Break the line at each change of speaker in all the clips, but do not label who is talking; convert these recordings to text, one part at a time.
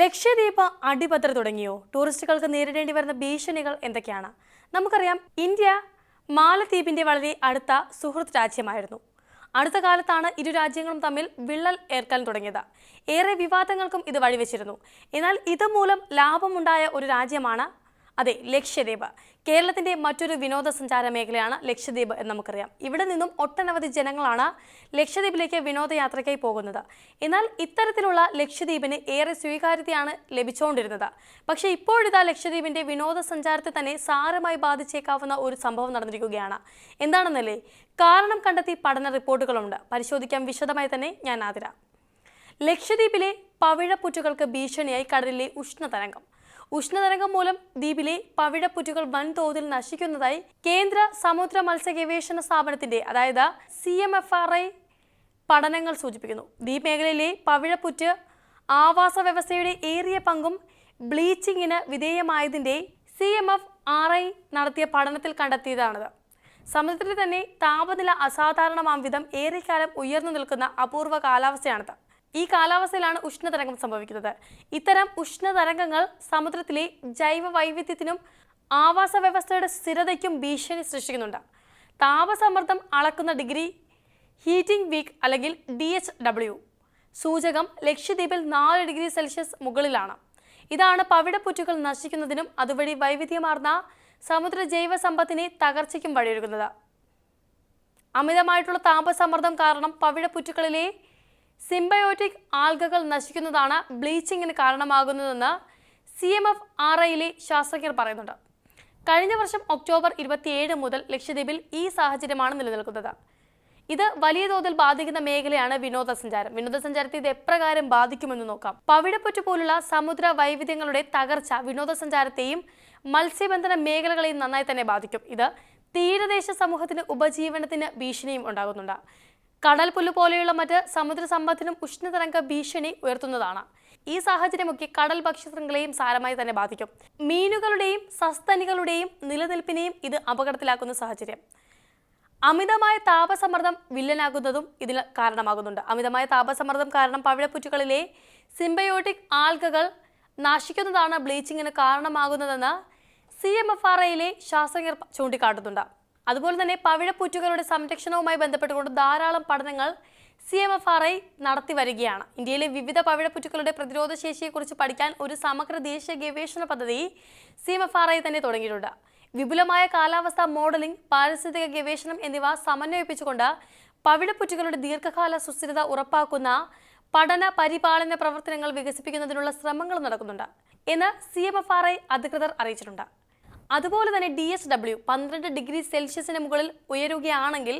ലക്ഷദ്വീപ് അടിപത്ര തുടങ്ങിയോ? ടൂറിസ്റ്റുകൾക്ക് നേരിടേണ്ടി വരുന്ന ഭീഷണികൾ എന്തൊക്കെയാണ്? നമുക്കറിയാം ഇന്ത്യ മാലദ്വീപിന്റെ വളരെ അടുത്ത സുഹൃത്ത് രാജ്യമായിരുന്നു. അടുത്ത കാലത്താണ് ഇരു രാജ്യങ്ങളും തമ്മിൽ വിള്ളൽ ഏർക്കാൻ തുടങ്ങിയത്. ഏറെ വിവാദങ്ങൾക്കും ഇത് വഴിവെച്ചിരുന്നു. എന്നാൽ ഇതുമൂലം ലാഭമുണ്ടായ ഒരു രാജ്യമാണ് അതെ ലക്ഷദ്വീപ്. കേരളത്തിന്റെ മറ്റൊരു വിനോദസഞ്ചാര മേഖലയാണ് ലക്ഷദ്വീപ് എന്ന് നമുക്കറിയാം. ഇവിടെ നിന്നും ഒട്ടനവധി ജനങ്ങളാണ് ലക്ഷദ്വീപിലേക്ക് വിനോദയാത്രയ്ക്കായി പോകുന്നത്. എന്നാൽ ഇത്തരത്തിലുള്ള ലക്ഷദ്വീപിന് ഏറെ സ്വീകാര്യതയാണ് ലഭിച്ചുകൊണ്ടിരുന്നത്. പക്ഷേ ഇപ്പോഴിതാ ലക്ഷദ്വീപിന്റെ വിനോദസഞ്ചാരത്തെ തന്നെ സാരമായി ബാധിച്ചേക്കാവുന്ന ഒരു സംഭവം നടന്നിരിക്കുകയാണ്. എന്താണെന്നല്ലേ? കാരണം കണ്ടെത്തി പഠന റിപ്പോർട്ടുകളുണ്ട്. പരിശോധിക്കാൻ വിശദമായി തന്നെ ഞാൻ ആതിര. ലക്ഷദ്വീപിലെ പവിഴപ്പുറ്റുകൾക്ക് ഭീഷണിയായി കടലിലെ ഉഷ്ണതരംഗം. ഉഷ്ണതരംഗം മൂലം ദ്വീപിലെ പവിഴപ്പുറ്റുകൾ വൻതോതിൽ നശിക്കുന്നതായി കേന്ദ്ര സമുദ്ര മത്സ്യ ഗവേഷണ സ്ഥാപനത്തിന്റെ അതായത് C M F R I പഠനങ്ങൾ സൂചിപ്പിക്കുന്നു. ദ്വീപ് മേഖലയിലെ പവിഴപ്പുറ്റ് ആവാസ വ്യവസ്ഥയുടെ ഏറിയ പങ്കും ബ്ലീച്ചിങ്ങിന് വിധേയമായതിന്റെ C M F R I നടത്തിയ പഠനത്തിൽ കണ്ടെത്തിയതാണിത്. സമുദ്രത്തിൽ തന്നെ താപനില അസാധാരണമാം വിധം ഏറെക്കാലം ഉയർന്നു നിൽക്കുന്ന അപൂർവ കാലാവസ്ഥയാണിത്. ഈ കാലാവസ്ഥയിലാണ് ഉഷ്ണതരംഗം സംഭവിക്കുന്നത്. ഇത്തരം ഉഷ്ണതരംഗങ്ങൾ സമുദ്രത്തിലെ ജൈവ വൈവിധ്യത്തിനും ആവാസ വ്യവസ്ഥയുടെ സ്ഥിരതയ്ക്കും ഭീഷണി സൃഷ്ടിക്കുന്നുണ്ട്. താപസമ്മർദ്ദം അളക്കുന്ന ഡിഗ്രി ഹീറ്റിംഗ് വീക്ക് അല്ലെങ്കിൽ ഡി എച്ച് ഡബ്ല്യു. സൂചകം ലക്ഷദ്വീപിൽ നാല് ഡിഗ്രി സെൽഷ്യസ് മുകളിലാണ്. ഇതാണ് പവിടപ്പുറ്റുകൾ നശിക്കുന്നതിനും അതുവഴി വൈവിധ്യമാർന്ന സമുദ്ര ജൈവ സമ്പത്തിനെ തകർച്ചയ്ക്കും വഴിയൊരുക്കുന്നത്. അമിതമായിട്ടുള്ള താപസമ്മർദ്ദം കാരണം പവിഴപ്പുറ്റുകളിലെ സിംബയോട്ടിക് ആൽഗകൾ നശിക്കുന്നതാണ് ബ്ലീച്ചിങ്ങിന് കാരണമാകുന്നതെന്ന് സി എം എഫ് ആർ ഐയിലെ ശാസ്ത്രജ്ഞർ പറയുന്നുണ്ട്. കഴിഞ്ഞ വർഷം ഒക്ടോബർ ഇരുപത്തിയേഴ് മുതൽ ലക്ഷദ്വീപിൽ ഈ സാഹചര്യമാണ് നിലനിൽക്കുന്നത്. ഇത് വലിയ തോതിൽ ബാധിക്കുന്ന മേഖലയാണ് വിനോദസഞ്ചാരം. വിനോദസഞ്ചാരത്തെ ഇത് എപ്രകാരം ബാധിക്കുമെന്ന് നോക്കാം. പവിഴപ്പുറ്റ് പോലുള്ള സമുദ്ര വൈവിധ്യങ്ങളുടെ തകർച്ച വിനോദസഞ്ചാരത്തെയും മത്സ്യബന്ധന മേഖലകളെയും നന്നായി തന്നെ ബാധിക്കും. ഇത് തീരദേശ സമൂഹത്തിന് ഉപജീവനത്തിന് ഭീഷണിയും ഉണ്ടാകുന്നുണ്ട്. കടൽ പുല്ല് പോലെയുള്ള മറ്റ് സമുദ്ര സമ്പത്തിനും ഉഷ്ണതരംഗ ഭീഷണി ഉയർത്തുന്നതാണ്. ഈ സാഹചര്യമൊക്കെ കടൽ ഭക്ഷ്യശൃംഖലയും സാരമായി തന്നെ ബാധിക്കും. മീനുകളുടെയും സസ്തനികളുടെയും നിലനിൽപ്പിനെയും ഇത് അപകടത്തിലാക്കുന്ന സാഹചര്യം. അമിതമായ താപസമ്മർദ്ദം വില്ലനാകുന്നതും ഇതിന് കാരണമാകുന്നുണ്ട്. അമിതമായ താപസമ്മർദ്ദം കാരണം പവിഴപ്പുറ്റുകളിലെ സിംബയോട്ടിക് ആൽഗകൾ നശിക്കുന്നതാണ് ബ്ലീച്ചിങ്ങിന് കാരണമാകുന്നതെന്ന് സി എം എഫ് ആർ ഐയിലെ ശാസ്ത്രജ്ഞർ ചൂണ്ടിക്കാട്ടുന്നുണ്ട്. അതുപോലെ തന്നെ പവിഴപ്പുറ്റുകളുടെ സംരക്ഷണവുമായി ബന്ധപ്പെട്ടുകൊണ്ട് ധാരാളം പഠനങ്ങൾ C M F R I നടത്തി വരികയാണ്. ഇന്ത്യയിലെ വിവിധ പവിഴപ്പുറ്റുകളുടെ പ്രതിരോധ ശേഷിയെക്കുറിച്ച് പഠിക്കാൻ ഒരു സമഗ്ര ദേശീയ ഗവേഷണ പദ്ധതി C M F R I തന്നെ തുടങ്ങിയിട്ടുണ്ട്. വിപുലമായ കാലാവസ്ഥ മോഡലിംഗ് പാരിസ്ഥിതിക ഗവേഷണം എന്നിവ സമന്വയിപ്പിച്ചുകൊണ്ട് പവിഴപ്പുറ്റുകളുടെ ദീർഘകാല സുസ്ഥിരത ഉറപ്പാക്കുന്ന പഠന പരിപാലന പ്രവർത്തനങ്ങൾ വികസിപ്പിക്കുന്നതിനുള്ള ശ്രമങ്ങൾ നടക്കുന്നുണ്ട് എന്ന് C M F R I അധികൃതർ അറിയിച്ചിട്ടുണ്ട്. അതുപോലെ തന്നെ ഡി എസ് ഡബ്ല്യു പന്ത്രണ്ട് ഡിഗ്രി സെൽഷ്യസിന് മുകളിൽ ഉയരുകയാണെങ്കിൽ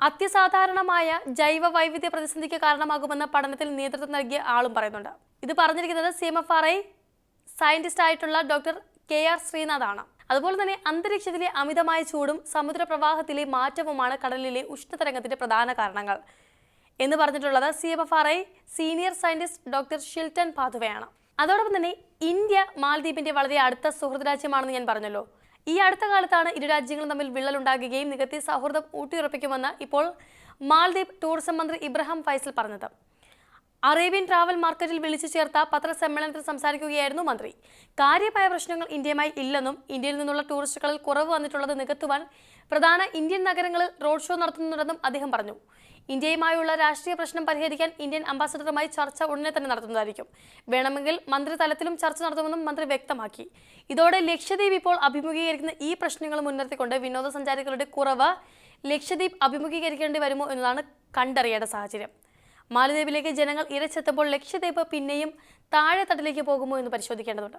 അത്യസാധാരണമായ ജൈവ വൈവിധ്യ പ്രതിസന്ധിക്ക് കാരണമാകുമെന്ന പഠനത്തിൽ നേതൃത്വം നൽകിയ ആളും പറയുന്നുണ്ട്. ഇത് പറഞ്ഞിരിക്കുന്നത് C M F R I scientist ആയിട്ടുള്ള ഡോക്ടർ കെ ആർ ശ്രീനാഥാണ്. അതുപോലെ തന്നെ അന്തരീക്ഷത്തിലെ അമിതമായ ചൂടും സമുദ്രപ്രവാഹത്തിലെ മാറ്റവുമാണ് കടലിലെ ഉഷ്ണതരംഗത്തിന്റെ പ്രധാന കാരണങ്ങൾ. എന്ന് പറഞ്ഞിട്ടുള്ളത് C M F R I senior scientist doctor Shelton പാതുവയാണ് അതോടൊപ്പം തന്നെ ഇന്ത്യ മാലദ്വീപിന്റെ വളരെ അടുത്ത സുഹൃത്ത് രാജ്യമാണെന്ന് ഞാൻ പറഞ്ഞല്ലോ. ഈ അടുത്ത കാലത്താണ് ഇരു രാജ്യങ്ങളും തമ്മിൽ വിള്ളലുണ്ടാകുകയും നികത്തി സൗഹൃദം ഊട്ടിയുറപ്പിക്കുമെന്ന് ഇപ്പോൾ മാലദ്വീപ് ടൂറിസം മന്ത്രി ഇബ്രാഹിം ഫൈസൽ പറഞ്ഞത്. അറേബ്യൻ ട്രാവൽ മാർക്കറ്റിൽ വിളിച്ചു ചേർത്ത പത്രസമ്മേളനത്തിൽ സംസാരിക്കുകയായിരുന്നു മന്ത്രി. കാര്യമായ പ്രശ്നങ്ങൾ ഇന്ത്യയുമായി ഇല്ലെന്നും ഇന്ത്യയിൽ നിന്നുള്ള ടൂറിസ്റ്റുകളിൽ കുറവ് വന്നിട്ടുള്ളത് നികത്തുവാൻ പ്രധാന ഇന്ത്യൻ നഗരങ്ങളിൽ റോഡ് ഷോ നടത്തുന്നുണ്ടെന്നും അദ്ദേഹം പറഞ്ഞു. ഇന്ത്യയുമായുള്ള രാഷ്ട്രീയ പ്രശ്നം പരിഹരിക്കാൻ ഇന്ത്യൻ അംബാസഡറുമായി ചർച്ച ഉടനെ തന്നെ നടത്തുന്നതായിരിക്കും. വേണമെങ്കിൽ മന്ത്രിതലത്തിലും ചർച്ച നടത്തുമെന്നും മന്ത്രി വ്യക്തമാക്കി. ഇതോടെ ലക്ഷദ്വീപ് ഇപ്പോൾ അഭിമുഖീകരിക്കുന്ന ഈ പ്രശ്നങ്ങൾ മുൻനിർത്തിക്കൊണ്ട് വിനോദസഞ്ചാരികളുടെ കുറവ് ലക്ഷദ്വീപ് അഭിമുഖീകരിക്കേണ്ടി വരുമോ എന്നതാണ് കണ്ടറിയേണ്ട സാഹചര്യം. മാലദ്വീപിലേക്ക് ജനങ്ങൾ ഇരച്ചെത്തുമ്പോൾ ലക്ഷദ്വീപ് പിന്നെയും താഴെ തട്ടിലേക്ക് പോകുമോ എന്ന് പരിശോധിക്കേണ്ടതുണ്ട്.